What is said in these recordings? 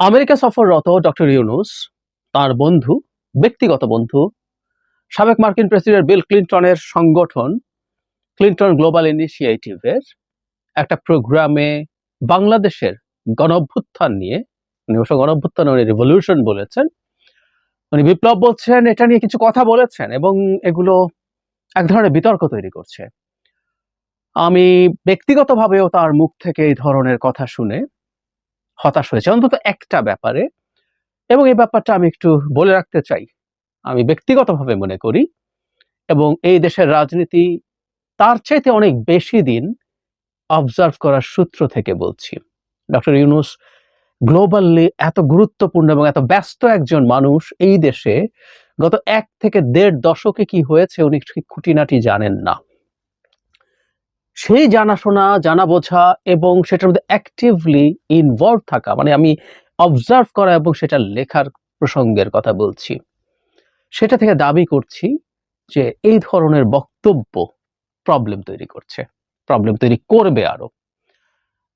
America সফররত doctor Yunus, তার বন্ধু, ব্যক্তিগত বন্ধু, সাবেক মার্কিন প্রেসিডেন্ট বিল ক্লিন্টনের সংগঠন, ক্লিন্টন গ্লোবাল ইনিশিয়েটিভের একটা প্রোগ্রামে বাংলাদেশের গণঅভ্যুত্থান নিয়ে, উনি অবশ্য গণঅভ্যুত্থান উনি রিভলিউশন বলেছেন, উনি বিপ্লব বলছেন, এটা নিয়ে কিছু কথা বলেছেন এবং এগুলো এক ধরনের বিতর্ক তৈরি করছে। আমি ব্যক্তিগতভাবেও তার মুখ থেকে এই ধরনের কথা শুনে হতাশ হয়েছে। অন্তত একটা ব্যাপারে। এবং এই ব্যাপারটা আমি একটু বলে রাখতে চাই। আমি ব্যক্তিগতভাবে মনে করি এবং এই দেশের রাজনীতি তার চাইতে অনেক বেশি দিন অবজার্ভ করার সূত্র থেকে বলছি। ডক্টর ইউনুস গ্লোবালি এত গুরুত্বপূর্ণ এবং এত ব্যস্ত একজন মানুষ এই দেশে গত এক থেকে দেড় দশকে কি হয়েছে উনি খুঁটিনাটি জানেন না। সেই জানাশোনা জানা বোঝা এবং সেটার মধ্যে অ্যাক্টিভলি ইনভলভ থাকা মানে আমি অবজার্ভ করা এবং সেটা লেখার প্রসঙ্গের কথা বলছি। সেটা থেকে দাবি করছি যে এই ধরনের বক্তব্য প্রবলেম তৈরি করছে প্রবলেম তৈরি করবে আরও।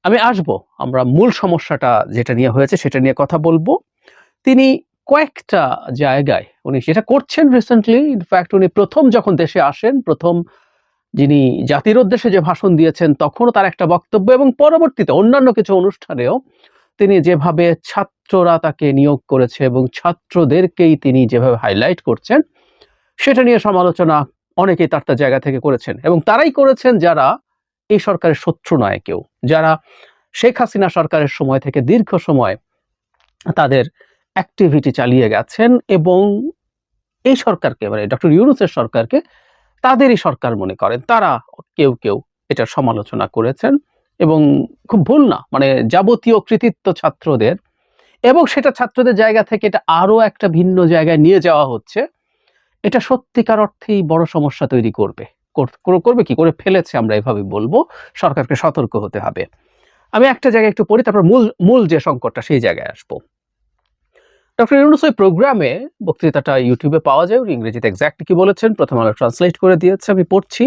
আমি আসব, আমরা মূল সমস্যাটা যেটা নিয়ে হয়েছে সেটা নিয়ে কথা বলব। তিনি কয়েকটা জায়গায় উনি সেটা করছেন রিসেন্টলি ইনফ্যাক্ট উনি প্রথম যখন দেশে আসেন, প্রথম যিনি জাতির উদ্দেশ্যে যে ভাষণ দিয়েছেন, তখনও তার একটা বক্তব্য এবং পরবর্তীতে অন্যান্য কিছু অনুষ্ঠানেও তিনি যেভাবে ছাত্ররা তাকে নিয়োগ করেছে এবং ছাত্রদেরকেই তিনি যেভাবে হাইলাইট করছেন, সেটা নিয়ে সমালোচনা অনেকেই তার তার জায়গা থেকে করেছেন এবং তারাই করেছেন যারা এই সরকারের শত্রু নয় কেউ, যারা শেখ হাসিনা সরকারের সময় থেকে দীর্ঘ সময় তাদের অ্যাক্টিভিটি চালিয়ে গেছেন এবং এই সরকারকে মানে ডক্টর ইউনুসের সরকারকে তাদেরই সরকার মনে করেন তারা কেউ কেউ এটার সমালোচনা করেছেন এবং খুব ভুল না মানে যাবতীয় কৃতিত্ব ছাত্রদের এবং সেটা ছাত্রদের জায়গা থেকে এটা আরও একটা ভিন্ন জায়গায় নিয়ে যাওয়া হচ্ছে। এটা সত্যিকার অর্থেই বড় সমস্যা তৈরি করবে। কর- কর- করবে কি? করে ফেলেছে আমরা এভাবে বলব। সরকারকে সতর্ক হতে হবে। আমি একটা জায়গায় একটু পড়ি, তারপর মূল মূল যে সংকটটা সেই জায়গায় আসব। ডক্টর ইউনুস ওই প্রোগ্রামে বক্তৃতাটা ইউটিউবে পাওয়া যায়। উনি ইংরেজিতে এক্স্যাক্টলি কি বলেছেন, প্রথম আলো ট্রান্সলেট করে দিয়েছে, আমি পড়ছি।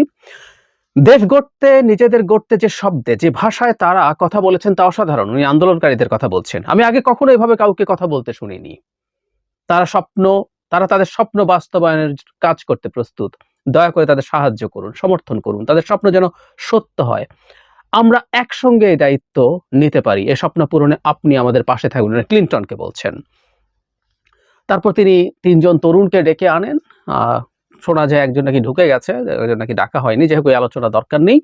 দেশ গড়তে, নিজেদের গড়তে যে শব্দে, যে ভাষায় তারা কথা বলেছেন তা অসাধারণ। উনি আন্দোলনকারীদের কথা বলছেন। আমি আগে কখনো এভাবে কাউকে কথা বলতে শুনিনি। তারা স্বপ্ন, তারা তাদের স্বপ্ন বাস্তবায়নের কাজ করতে প্রস্তুত। দয়া করে তাদের সাহায্য করুন, সমর্থন করুন। তাদের স্বপ্ন যেন সত্য হয়। আমরা একসঙ্গে এই দায়িত্ব নিতে পারি। এ স্বপ্ন পূরণে আপনি আমাদের পাশে থাকবেন উনি ক্লিন্টনকে বলছেন। তারপর তিনি তিনজন তরুণকে ডেকে আনেন। শোনা যায় একজন নাকি ঢুকে গেছে, একজন নাকি ডাকা হয়নি, যেহেতু আলোচনা দরকার নেই।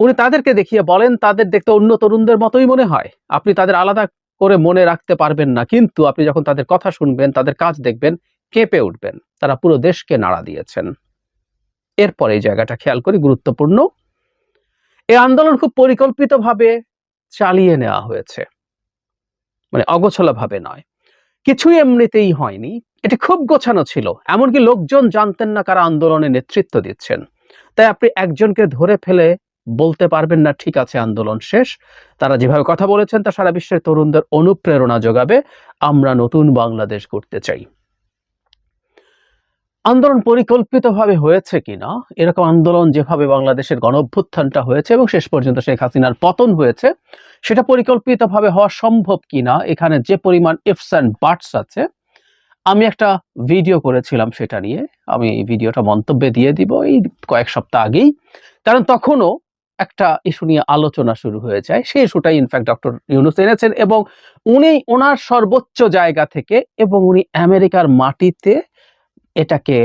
উনি তাদেরকে দেখিয়ে বলেন, তাদের দেখতে অন্য তরুণদের মতোই মনে হয়। আপনি তাদের আলাদা করে মনে রাখতে পারবেন না, কিন্তু আপনি যখন তাদের কথা শুনবেন, তাদের কাজ দেখবেন, কেঁপে উঠবেন। তারা পুরো দেশকে নাড়া দিয়েছেন। এরপর এই জায়গাটা খেয়াল করি, গুরুত্বপূর্ণ। এই আন্দোলন খুব পরিকল্পিতভাবে চালিয়ে নেওয়া হয়েছে। মানে অগোছলা ভাবে নয়। কিছুই এমনিতেই হয়নি। এটি খুব গোছানো ছিল, এমনকি লোকজন জানতেন না কারা আন্দোলনে নেতৃত্ব দিচ্ছেন। তাই আপনি একজনকে ধরে ফেলে বলতে পারবেন না, ঠিক আছে, আন্দোলন শেষ। তারা যেভাবে কথা বলেছেন, তা সারা বিশ্বের তরুণদের অনুপ্রেরণা যোগাবে। আমরা নতুন বাংলাদেশ করতে চাই। আন্দোলন পরিকল্পিতভাবে হয়েছে কিনা? এরকম আন্দোলন যেভাবে বাংলাদেশের গণঅভ্যুত্থানটা হয়েছে এবং শেষ পর্যন্ত শেখ হাসিনার পতন হয়েছে, সেটা পরিকল্পিতভাবে হওয়া সম্ভব কিনা? এখানে যে পরিমাণ ইফস অ্যান্ড বাটস আছে, আমি একটা ভিডিও করেছিলাম সেটা নিয়ে। আমি এই ভিডিওটা মন্তব্যে দিয়ে দিব এই কয়েক সপ্তাহ আগেই। কারণ তখনও একটা ইস্যু নিয়ে আলোচনা শুরু হয়ে যায়। সেই ইস্যুটাই ইনফ্যাক্ট ডক্টর ইউনুস এনেছেন এবং উনি ওনার সর্বোচ্চ জায়গা থেকে এবং উনি আমেরিকার মাটিতে এটাকে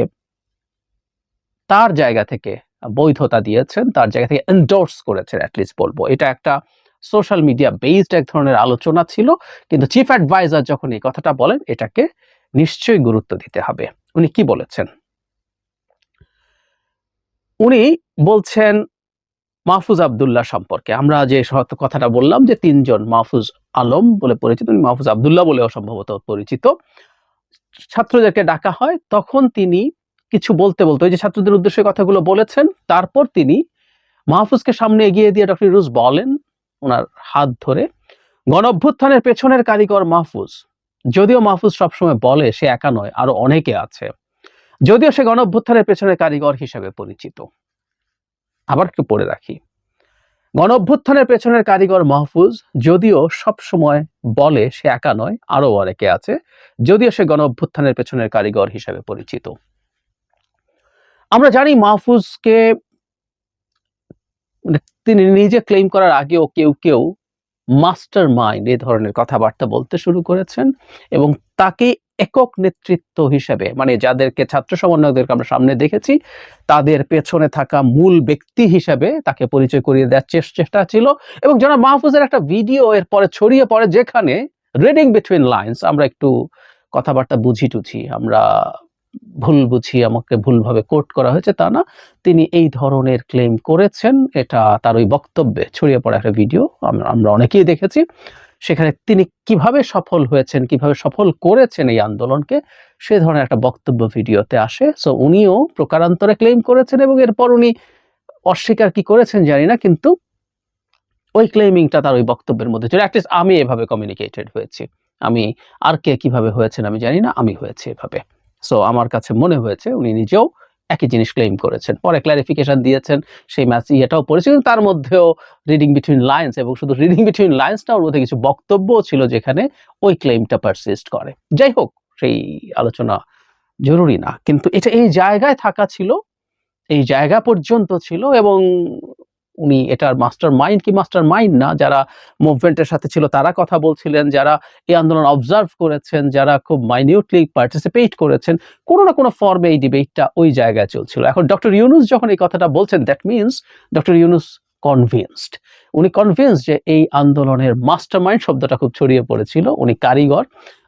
তার জায়গা থেকে বৈধতা দিয়েছেন, তার জায়গা থেকে এন্ডোর্স করেছেন অ্যাটলিস্ট বলব। এটা একটা সোশ্যাল মিডিয়া বেসড এক ধরনের আলোচনা ছিল, কিন্তু চিফ অ্যাডভাইজার যখন এই কথাটা বলেন, এটাকে নিশ্চয়ই গুরুত্ব দিতে হবে। উনি কি বলেছেন? উনি বলছেন, মাহফুজ আবদুল্লাহ সম্পর্কে। আমরা যে কথাটা বললাম যে তিনজন মাহফুজ আলম বলে পরিচিত, উনি মাহফুজ আবদুল্লাহ বলেও সম্ভবত পরিচিত। ছাত্রদেরকে ডাকা হয়, তখন তিনি কিছু বলতে বলতে, ওই যে ছাত্রদের উদ্দেশ্যে কথাগুলো বলেছেন, তারপর তিনি মাহফুজকে সামনে এগিয়ে দিয়ে ডক্টর ইরুজ বলেন, ওনার হাত ধরে গণ অভ্যুত্থানের পেছনের কারিগর মাহফুজ, যদিও মাহফুজ সবসময় বলে সে একা নয়, আরও অনেকে আছে, যদিও সে গণ অভ্যুত্থানের পেছনের কারিগর হিসেবে পরিচিত। আবার একটু পড়ে রাখি। গণ অভ্যুত্থানের পেছনের কারিগর মাহফুজ, যদিও সব সময় বলে সে একা নয় আরও অনেকে আছে, যদিও সে গণ অভ্যুত্থানের পেছনের কারিগর হিসেবে পরিচিত। আমরা জানি মাহফুজকে মানে তিনি নিজে ক্লেম করার আগেও কেউ কেউ মাস্টার মাইন্ড এই ধরনের কথাবার্তা বলতে শুরু করেছেন এবং তাকে একক নেতৃত্ব হিসেবে মানে যাদেরকে ছাত্র সমন্বয়কদেরকে আমরা সামনে দেখেছি, তাদের পেছনে থাকা মূল ব্যক্তি হিসেবে তাকে পরিচয় করিয়ে দেওয়ার চেষ্টা ছিল এবং যারা মাহফুজের একটা ভিডিও এর পরে ছড়িয়ে পড়ে যেখানে রিডিং বিটুইন লাইন্স আমরা একটু কথাবার্তা বুঝি টুঝি আমরা ভুল বুঝি আমাকে ভুলভাবে কোট করা হয়েছে, তা না। তিনি এই ধরনের ক্লেম করেছেন, এটা তার ওই বক্তব্যে ছড়িয়ে পড়া একটা ভিডিও আমরা অনেকেই দেখেছি। সেখানে তিনি কীভাবে সফল হয়েছেন, কীভাবে সফল করেছেন এই আন্দোলনকে, সে ধরনের একটা বক্তব্য ভিডিওতে আসে। সো উনিও প্রকারান্তরে ক্লেম করেছেন এবং এরপর উনি অস্বীকার কি করেছেন জানি না, কিন্তু ওই ক্লেমিংটা তার ওই বক্তব্যের মধ্যে ছিল অ্যাটলিস্ট আমি এভাবে কমিউনিকেটেড হয়েছি। আমি আর কে কীভাবে হয়েছেন আমি জানি না, আমি হয়েছি এভাবে। সো আমার কাছে মনে হয়েছে উনি নিজেও একই জিনিস ক্লেম করেছেন। পরে ক্লারিফিকেশন দিয়েছেন সেই ম্যাচ ইয়েটাও পড়েছে, কিন্তু তার মধ্যেও রিডিং বিটুইন লাইন্স এবং শুধু রিডিং বিটুইন লাইন্সটা ওর মধ্যে কিছু বক্তব্যও ছিল যেখানে ওই ক্লেমটা পারসিস্ট করে। যাই হোক, সেই আলোচনা জরুরি না, কিন্তু এটা এই জায়গায় থাকা ছিল, এই জায়গা পর্যন্ত ছিল এবং উনি এটার মাস্টার মাইন্ড কি মাস্টার মাইন্ড না? যারা মুভমেন্টের সাথে ছিল তারা কথা বলছিলেন, যারা এই আন্দোলন অবজার্ভ করেছেন, যারা খুব মাইনিউটলি পার্টিসিপেট করেছেন, কোনো না কোনো ফর্মে এই ডিবেটটা ওই জায়গায় চলছিল। এখন ডক্টর ইউনুস যখন এই কথাটা বলছেন that means doctor Yunus convinced উনি কনভিন্স যে এই আন্দোলনের মাস্টার মাইন্ড শব্দটা খুব ছড়িয়ে পড়েছিল। উনি কারিগর,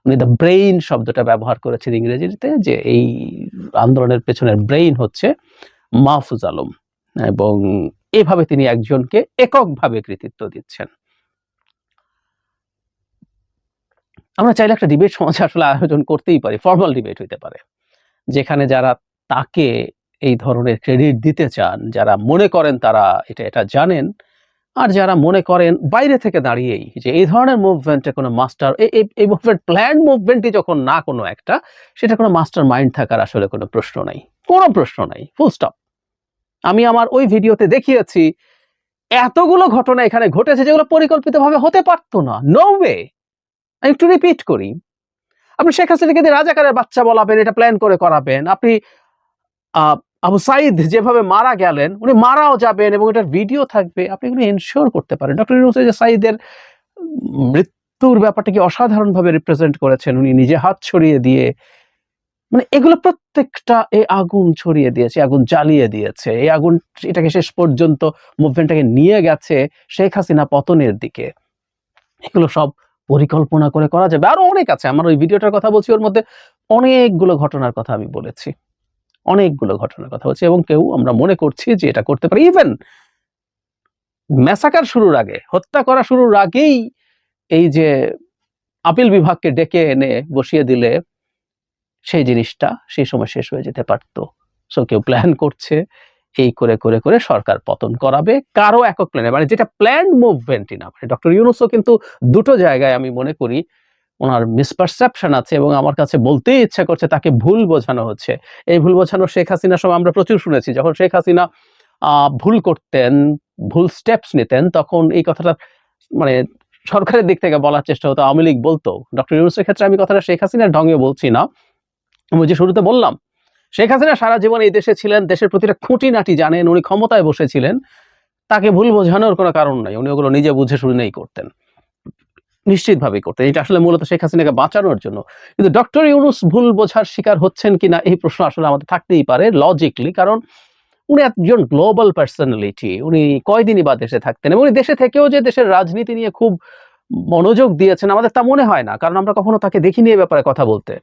উনি দ্য ব্রেইন শব্দটা ব্যবহার করেছেন ইংরেজিতে, যে এই আন্দোলনের পেছনের ব্রেইন হচ্ছে মাহফুজ আলম এবং এভাবে তিনি একজনকে এককভাবে কৃতিত্ব দিচ্ছেন। আমরা চাইলে একটা ডিবেট সমাজে আসলে আয়োজন করতেই পারি ফর্মাল ডিবেট হইতে পারে। যেখানে যারা তাকে এই ধরনের ক্রেডিট দিতে চান, যারা মনে করেন তারা এটা এটা জানেন, আর যারা মনে করেন বাইরে থেকে দাঁড়িয়েই যে এই ধরনের মুভমেন্টে কোনো মাস্টার এই মুভমেন্ট প্ল্যান মুভমেন্টই যখন না কোনো একটা, সেটা কোনো মাস্টার মাইন্ড থাকার আসলে কোনো প্রশ্ন নাই। কোনো প্রশ্ন নাই ফুল স্টপ আমি আমার ওই ভিডিওতে দেখিয়েছি, এতগুলো ঘটনা এখানে ঘটেছে যেগুলো পরিকল্পিতভাবে হতে পারতো না। নো ওয়ে আমি একটু রিপিট করি। আপনি শেখ হাসিনাকে দিয়ে রাজাকারের বাচ্চা বলাবেন, এটা প্ল্যান করে করাবেন। আপনি আবু সাইদ যেভাবে মারা গেলেন, উনি মারাও যাবেন এবং এটার ভিডিও থাকবে। আপনি এগুলো এনশিওর করতে পারেন। ডক্টর ইউনুস সাইদের মৃত্যুর ব্যাপারটাকে অসাধারণভাবে রিপ্রেজেন্ট করেছেন, উনি নিজে হাত ছড়িয়ে দিয়ে মানে এগুলো প্রত্যেকটা এই আগুন ছড়িয়ে দিয়েছে আগুন জ্বালিয়ে দিয়েছে, এই আগুন এটাকে শেষ পর্যন্ত মুভমেন্টটাকে নিয়ে গেছে শেখ হাসিনা পতনের দিকে। এগুলো সব পরিকল্পনা করে করা যাবে। আরও অনেক আছে, আমার ওই ভিডিওটার কথা বলছি, ওর মধ্যে অনেকগুলো ঘটনার কথা আমি বলেছি। অনেকগুলো ঘটনার কথা বলছি এবং কেউ আমরা মনে করছি যে এটা করতে পারি। ইভেন ম্যাসাকার শুরুর আগে, হত্যা করা শুরুর আগেই এই যে আপিল বিভাগকে ডেকে এনে বসিয়ে দিলে সেই জিনিসটা সেই সময় শেষ হয়ে যেতে পারতো। সো কেউ প্ল্যান করছে, এই করে করে করে সরকার পতন করাবে কারও একক প্ল্যানে মানে যেটা প্ল্যান মুভমেন্টই না। মানে ডক্টর ইউনুসও কিন্তু দুটো জায়গায় আমি মনে করি ওনার মিসপারসেপশন আছে এবং আমার কাছে বলতেই ইচ্ছা করছে তাকে ভুল বোঝানো হচ্ছে। এই ভুল বোঝানো শেখ হাসিনার সময় আমরা প্রচুর শুনেছি। যখন শেখ হাসিনা ভুল করতেন, ভুল স্টেপস নিতেন, তখন এই কথাটা মানে সরকারের দিক থেকে বলার চেষ্টা হতো, আওয়ামী লীগ বলতো। ডক্টর ইউনুসের ক্ষেত্রে আমি কথাটা শেখ হাসিনার ঢঙ্গে বলছি না। আমি যে শুরুতে বললাম, শেখ হাসিনা সারা জীবন এই দেশে ছিলেন, দেশের প্রতিটা খুঁটিনাটি জানেন, উনি ক্ষমতায় বসেছিলেন। তাকে ভুল বোঝানোর কোনো কারণ নাই, উনি ওগুলো নিজে বুঝে শুনেই করতেন। নিশ্চিতভাবেই করতেন। এটা আসলে মূলত শেখ হাসিনাকে বাঁচানোর জন্য। কিন্তু ডক্টর ইউনুস ভুল বোঝার শিকার হচ্ছেন কিনা, এই প্রশ্ন আসলে আমাদের থাকতেই পারে লজিকলি কারণ উনি একজন গ্লোবাল পার্সোনালিটি উনি কয়দিনই বা দেশে থাকতেন এবং উনি দেশে থেকেও যে দেশের রাজনীতি নিয়ে খুব মনোযোগ দিয়েছেন, আমাদের তা মনে হয় না, কারণ আমরা কখনো তাকে দেখিনি এই ব্যাপারে কথা বলতে।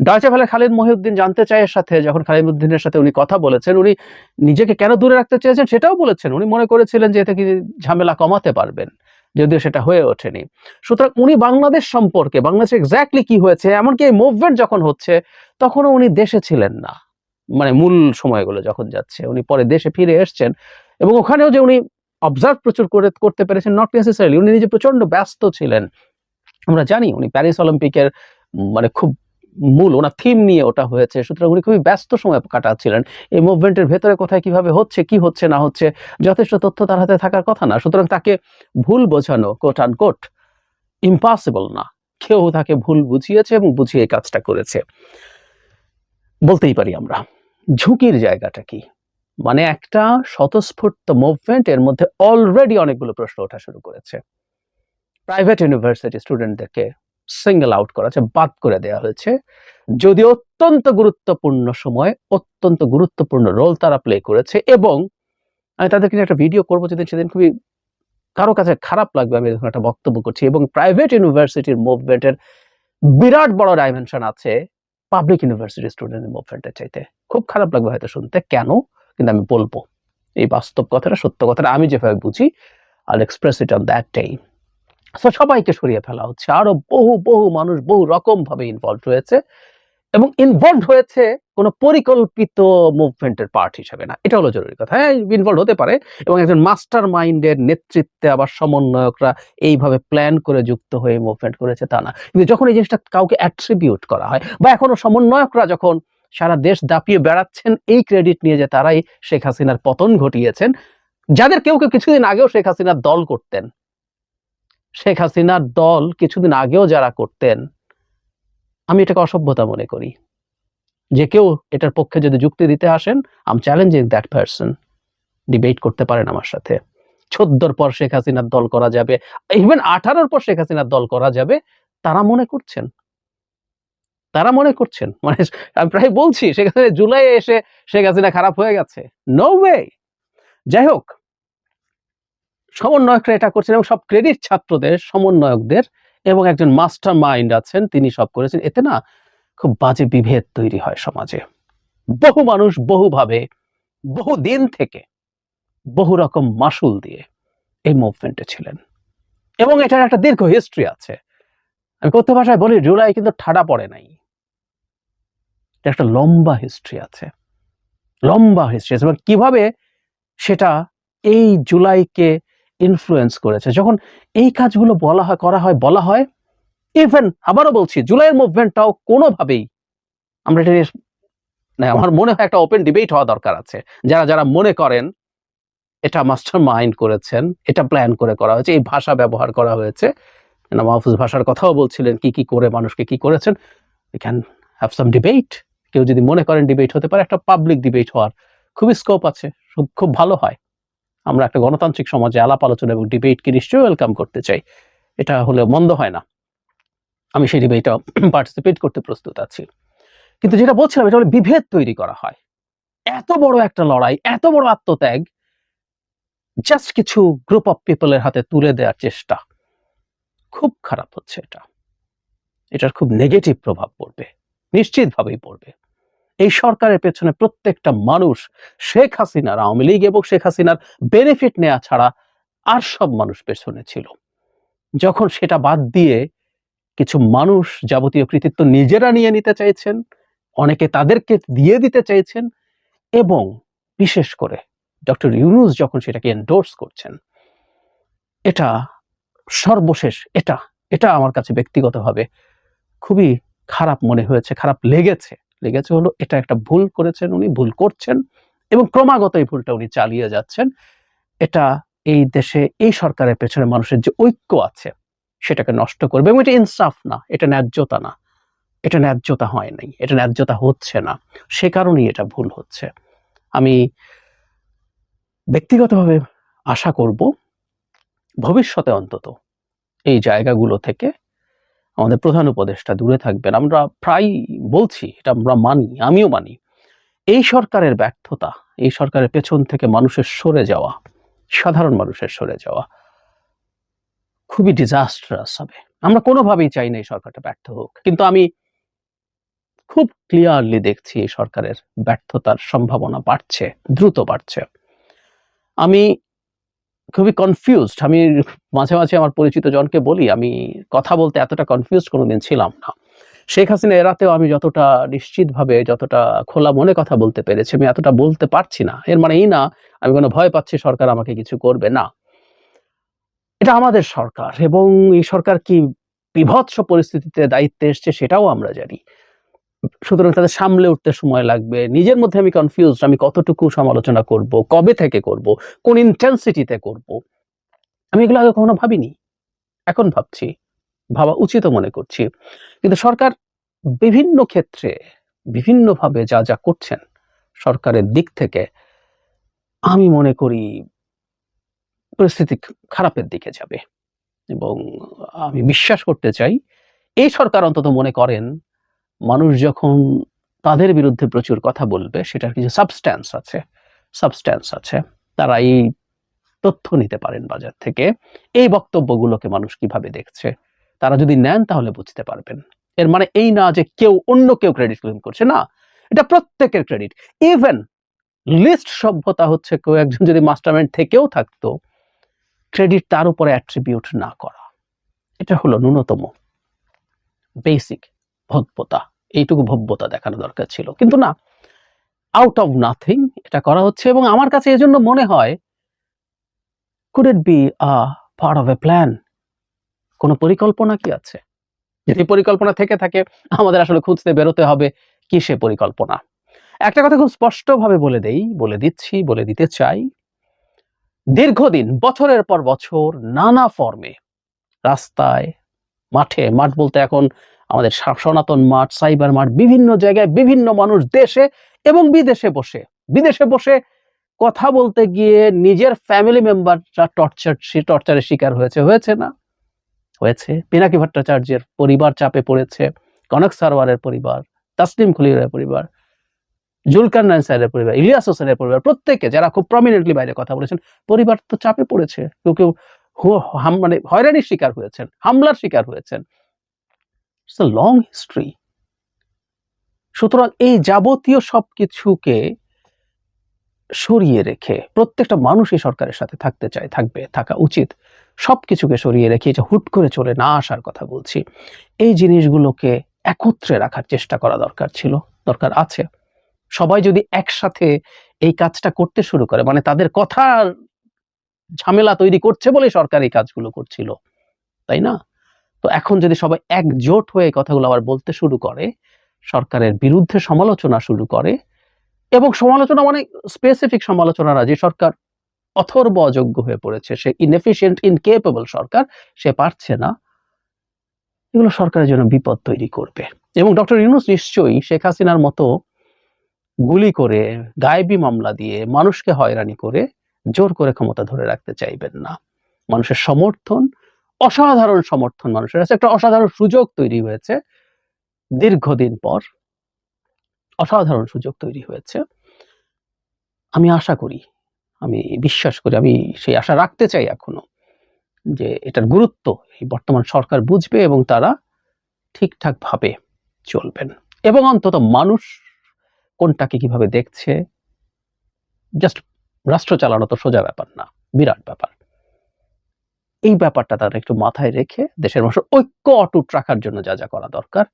ডয়চে ফেলে খালিদ মহিউদ্দিন জানতে চায়ের সাথে, যখন খালিদ উদ্দিনের সাথে উনি কথা বলেছেন, উনি নিজেকে কেন দূরে রাখতে চেয়েছেন সেটাও বলেছেন, উনি মনে করেছিলেন যে এতে কি ঝামেলা কমাতে পারবেন, যদিও সেটা হয়ে ওঠেনি। সুতরাং উনি বাংলাদেশ সম্পর্কে, বাংলাদেশে এক্স্যাক্টলি কি হয়েছে, এমনকি এই মুভমেন্ট যখন হচ্ছে, তখনও উনি দেশে ছিলেন না মানে মূল সময়গুলো যখন যাচ্ছে, উনি পরে দেশে ফিরে এসছেন, এবং ওখানেও যে উনি অবজার্ভ প্রচুর করে করতে পেরেছেন নট নেসেসারিলি উনি নিজে প্রচণ্ড ব্যস্ত ছিলেন। আমরা জানি উনি প্যারিস অলিম্পিকের মানে খুব মূল, ওনার থিম নিয়ে ওটা হয়েছে, সুতরাং উনি খুবই ব্যস্ত সময় কাটাচ্ছিলেন। এই মুভমেন্টের ভেতরে কোথায় কীভাবে হচ্ছে, কি হচ্ছে, না হচ্ছে, যথেষ্ট তথ্য তার হাতে থাকার কথা না, সুতরাং তাকে ভুল বোঝানো কোট আন কোট ইম্পসিবল না। কেউ তাকে ভুল বুঝিয়েছে এবং বুঝিয়ে কাজটা করেছে। বলতেই পারি আমরা, ঝুঁকির জায়গাটা কি? মানে একটা স্বতঃস্ফূর্ত মুভমেন্ট এর মধ্যে অলরেডি অনেকগুলো প্রশ্ন ওঠা শুরু করেছে। প্রাইভেট ইউনিভার্সিটি স্টুডেন্টদেরকে সিঙ্গেল আউট করা হয়েছে বাদ করে দেওয়া হয়েছে। যদি অত্যন্ত গুরুত্বপূর্ণ সময়, অত্যন্ত গুরুত্বপূর্ণ রোল তারা প্লে করেছে এবং আমি তাদেরকে একটা ভিডিও করব যেদিন সেদিন খুবই কারও কাছে খারাপ লাগবে, আমি এরকম একটা বক্তব্য করছি এবং প্রাইভেট ইউনিভার্সিটির মুভমেন্টের বিরাট বড় ডাইমেনশন আছে পাবলিক ইউনিভার্সিটি স্টুডেন্ট মুভমেন্টের চাইতে। খুব খারাপ লাগবে হয়তো শুনতে। কেন? কিন্তু আমি বলব, এই বাস্তব কথাটা, সত্য কথাটা আমি যেভাবে বুঝি all express it on that time so সবাইকে সরিয়ে ফেলা হচ্ছে। আরও বহু বহু মানুষ বহু রকম ভাবে ইনভলভ হয়েছে এবং ইনভলভ হয়েছে কোনো পরিকল্পিত মুভমেন্টের পার্ট হিসেবে না। এটা হলো জরুরি কথা। হ্যাঁ ইনভলভ হতে পারে এবং একজন মাস্টার মাইন্ডের নেতৃত্বে আবার সমন্বয়করা এইভাবে প্ল্যান করে যুক্ত হয়ে মুভমেন্ট করেছে তা না। কিন্তু যখন এই জিনিসটা কাউকে অ্যাট্রিবিউট করা হয় বা এখনও সমন্বয়করা যখন সারা দেশ দাপিয়ে বেড়াচ্ছেন এই ক্রেডিট নিয়ে যে তারাই শেখ হাসিনার পতন ঘটিয়েছেন। যাদের কেউ কেউ কিছুদিন আগেও শেখ হাসিনার দল করতেন। শেখ হাসিনার দল কিছুদিন আগেও যারা করতেন, আমি এটাকে অসভ্যতা মনে করি। যে কেউ এটার পক্ষে যদি যুক্তি দিতে আসেন আম চ্যালেঞ্জিং দ্যাট পারসন ডিবেট করতে পারেন আমার সাথে। চোদ্দোর পর শেখ হাসিনার দল করা যাবে ইভেন আঠারোর পর শেখ হাসিনার দল করা যাবে, তারা মনে করছেন। তারা মনে করছেন। মানে আমি প্রায় বলছি হাসিনা জুলাই এসে শেখ হাসিনা খারাপ হয়ে গেছে। নো ওয়ে যাই হোক, সমন্বয়করা এটা করছেন এবং সব ক্রেডিট ছাত্রদের, সমন্বয়কদের এবং একজন মাস্টার মাইন্ড আছেন, তিনি সব করেছেন। এতে না খুব বাজে বিভেদ তৈরি হয় সমাজে। বহু মানুষ বহুভাবে বহু দিন থেকে বহু রকম মাসুল দিয়ে এই মুভমেন্টে ছিলেন। এবং এটার একটা দীর্ঘ হিস্ট্রি আছে। আমি কথ্য ভাষায় বলি, জুলাই কিন্তু ঠাডা পড়ে নাই। এটা একটা লম্বা হিস্ট্রি আছে। লম্বা হিস্ট্রি আছে। এবং কীভাবে সেটা এই জুলাইকে ইনফ্লুয়েন্স করেছে? যখন এই কাজগুলো বলা হয়, করা হয়, বলা হয় ইভেন আবারও বলছি, জুলাইয়ের মুভমেন্টটাও কোনোভাবেই আমরা এটা না আমার মনে হয় একটা ওপেন ডিবেট হওয়া দরকার আছে। যারা যারা মনে করেন, এটা মাস্টার মাইন্ড করেছেন, এটা প্ল্যান করে করা হয়েছে, এই ভাষা ব্যবহার করা হয়েছে। মাহফুজ ভাষার কথাও বলছিলেন, কি কি করে মানুষকে কি করেছেন? We can have some debate কেউ যদি মনে করেন ডিবেট হতে পারে, একটা পাবলিক ডিবেট হওয়ার খুবই স্কোপ আছে খুব ভালো হয়। আমরা একটা গণতান্ত্রিক সমাজে আলাপ আলোচনা এবং ডিবেটকে নিশ্চয়ই ওয়েলকাম করতে চাই। এটা হলে মন্দ হয় না। আমি সেই ডিবেটটা পার্টিসিপেট করতে প্রস্তুত আছি। কিন্তু যেটা বলছিলাম, এটা হলো বিভেদ তৈরি করা হয়। এত বড় একটা লড়াই, এত বড় আত্মত্যাগ জাস্ট কিছু গ্রুপ অফ পিপলের হাতে তুলে দেওয়ার চেষ্টা। খুব খারাপ হচ্ছে এটা। এটার খুব নেগেটিভ প্রভাব পড়বে। নিশ্চিতভাবেই পড়বে। এই সরকারের পেছনে প্রত্যেকটা মানুষ, শেখ হাসিনার আওয়ামী লীগ এবং শেখ হাসিনার বেনিফিট নেওয়া ছাড়া আর সব মানুষ পেছনে ছিল। যখন সেটা বাদ দিয়ে কিছু মানুষ যাবতীয় কৃতিত্ব নিজেরা নিয়ে নিতে চাইছেন, অনেকে তাদেরকে দিয়ে দিতে চাইছেন এবং বিশেষ করে ডক্টর ইউনুস যখন সেটাকে এন্ডোর্স করছেন, এটা সর্বশেষ, এটা এটা আমার কাছে ব্যক্তিগতভাবে খুবই খারাপ মনে হয়েছে, খারাপ লেগেছে। লেগেছে হলো, এটা একটা ভুল করেছেন উনি, ভুল করছেন এবং ক্রমাগত এই ভুলটা উনি চালিয়ে যাচ্ছেন। এটা এই দেশে, এই সরকারের পেছনে মানুষের যে ঐক্য আছে, সেটাকে নষ্ট করবে এবং এটা ইনসাফ না, এটা ন্যায্যতা না। এটা ন্যায্যতা হয় নাই, এটা ন্যায্যতা হচ্ছে না। সে কারণেই এটা ভুল হচ্ছে। আমি ব্যক্তিগতভাবে আশা করব, ভবিষ্যতে অন্তত এই জায়গাগুলো থেকে আমাদের প্রধান উপদেষ্টা দূরে থাকবেন। আমরা প্রায় বলছি, এটা আমরা মানি, আমিও মানি, এই সরকারের ব্যর্থতা, এই সরকারের পেছন থেকে মানুষের সরে যাওয়া, সাধারণ মানুষের সরে যাওয়া খুবই ডিজাস্টারাস হবে। আমরা কোনোভাবেই চাই না এই সরকারটা ব্যর্থ হোক। কিন্তু আমি খুব ক্লিয়ারলি দেখছি এই সরকারের ব্যর্থতার সম্ভাবনা বাড়ছে, দ্রুত বাড়ছে। আমি খুবই কনফিউজড আমি মাঝে মাঝে আমার পরিচিত জনকে বলি, আমি কথা বলতে এতটা কনফিউজড কোনোদিন ছিলাম না। শেখ হাসিনা এরাতেও আমি যতটা নিশ্চিতভাবে, যতটা খোলা মনে কথা বলতে পেরেছি, আমি এতটা বলতে পারছি না। এর মানে এই না, আমি কোনো ভয় পাচ্ছি সরকার আমাকে কিছু করবে না। এটা আমাদের সরকার এবং এই সরকার কি বিভৎস পরিস্থিতিতে দায়িত্বে এসছে সেটাও আমরা জানি। সুতরাং তাদের সামলে উঠতে সময় লাগবে। নিজের মধ্যে আমি কনফিউজ আমি কতটুকু সমালোচনা করব, কবে থেকে করব, কোন ইন্টেন্সিটিতে করব, আমি এগুলো আগে কখনো ভাবিনি। এখন ভাবছি, ভাবা উচিত মনে করছি। কিন্তু সরকার বিভিন্ন ক্ষেত্রে বিভিন্নভাবে যা যা করছেন, সরকারের দিক থেকে আমি মনে করি পরিস্থিতি খারাপের দিকে যাবে। এবং আমি বিশ্বাস করতে চাই, এই সরকার অন্তত মনে করেন মানুষ যখন তাদের বিরুদ্ধে প্রচুর কথা বলবে, সেটার কিছু সাবস্ট্যান্স আছে সাবস্ট্যান্স আছে। তারা এই তথ্য নিতে পারেন বাজার থেকে। এই বক্তব্যগুলোকে মানুষ কীভাবে দেখছে? তারা যদি নেন, তাহলে বুঝতে পারবেন। এর মানে এই না যে কেউ অন্য কেউ ক্রেডিট ক্লেম করছে, না। এটা প্রত্যেকের ক্রেডিট ইভেন লিস্ট সভ্যতা হচ্ছে কেউ একজন যদি মাস্টারমাইন্ড থেকেও থাকতো ক্রেডিট তার উপরে অ্যাট্রিবিউট না করা। এটা হলো ন্যূনতম বেসিক ভব্যতা এইটুকু ভব্যতা দেখানো দরকার ছিল। কিন্তু না আউট অফ নাথিং এটা করা হচ্ছে এবং আমার কাছে এজন্য মনে হয় could it be a part of a plan কোনো পরিকল্পনা কি আছে? যদি পরিকল্পনা থেকে থাকে, আমাদের আসলে খুঁজতে বেরোতে হবে কি সে পরিকল্পনা? একটা কথা খুব স্পষ্টভাবে বলে দেই, বলে দিচ্ছি, বলে দিতে চাই। দীর্ঘদিন, বছরের পর বছর, নানা ফর্মে রাস্তায়, মাঠে, মাঠ বলতে এখন আমাদের সনাতন মাঠ, সাইবার মাঠ, বিভিন্ন জায়গায় বিভিন্ন মানুষ দেশে এবং বিদেশে বসে। বিদেশে বসে কথা বলতে গিয়ে নিজের ফ্যামিলি মেম্বাররা টর্চার টর্চারের শিকার হয়েছে। হয়েছে না? হয়েছে। পিনাকি ভট্টাচার্যের পরিবার চাপে পড়েছে, কনক সারওয়ারের পরিবার তাসলিম খলিলের পরিবার জুলকার নাইন স্যারের পরিবার, ইলিয়াস হোসেনের পরিবার, প্রত্যেকে যারা খুব প্রমিনেন্টলি বাইরে কথা বলেছেন, পরিবার তো চাপে পড়েছে। কেউ কেউ মানে হয়রানির শিকার হয়েছেন, হামলার শিকার হয়েছেন। ইটস আ লং হিস্ট্রি সুতরাং এই যাবতীয় সবকিছুকে সরিয়ে রেখে প্রত্যেকটা মানুষ এই সরকারের সাথে থাকতে চায়, থাকবে, থাকা উচিত। সবকিছুকে সরিয়ে রেখে যে হুট করে চলে না আসার কথা বলছি, এই জিনিসগুলোকে একত্রে রাখার চেষ্টা করা দরকার ছিল, দরকার আছে। সবাই যদি একসাথে এই কাজটা করতে শুরু করে মানে তাদের কথার ঝামেলা তৈরি করছে বলে সরকার এই কাজগুলো করছিল, তাই না? তো এখন যদি সবাই একজোট হয়ে কথাগুলো আবার বলতে শুরু করে, সরকারের বিরুদ্ধে সমালোচনা শুরু করে, এবং সমালোচনা মানে স্পেসিফিক সমালোচনা না, যে সরকার অথর্ব অযোগ্য হয়ে পড়েছে, সে ইনএফিসিয়েন্ট ইনকেপেবল সরকার, সে পারছে না, এগুলো সরকারের জন্য বিপদ তৈরি করবে। এবং ডক্টর ইউনুস নিশ্চয়ই শেখ হাসিনার মতো গুলি করে, গায়েবী মামলা দিয়ে মানুষকে হয়রানি করে, জোর করে ক্ষমতা ধরে রাখতে চাইবেন না। মানুষের সমর্থন অসাধারণ সমর্থন মানুষের কাছে। একটা অসাধারণ সুযোগ তৈরি হয়েছে দীর্ঘদিন পর। অসাধারণ সুযোগ তৈরি হয়েছে। আমি আশা করি, আমি বিশ্বাস করি, আমি সেই আশা রাখতে চাই এখনও যে এটার গুরুত্ব এই বর্তমান সরকার বুঝবে এবং তারা ঠিকঠাক ভাবে চলবেন। এবং অন্তত মানুষ কোনটাকে কীভাবে দেখছে জাস্ট রাষ্ট্র চালানো তো সোজা ব্যাপার না, বিরাট ব্যাপার। এই ব্যাপারটা তারা একটু মাথায় রেখে দেশের মানুষের ঐক্য অটুট রাখার জন্য যা যা করা দরকার,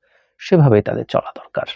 সেভাবেই তাদের চলা দরকার।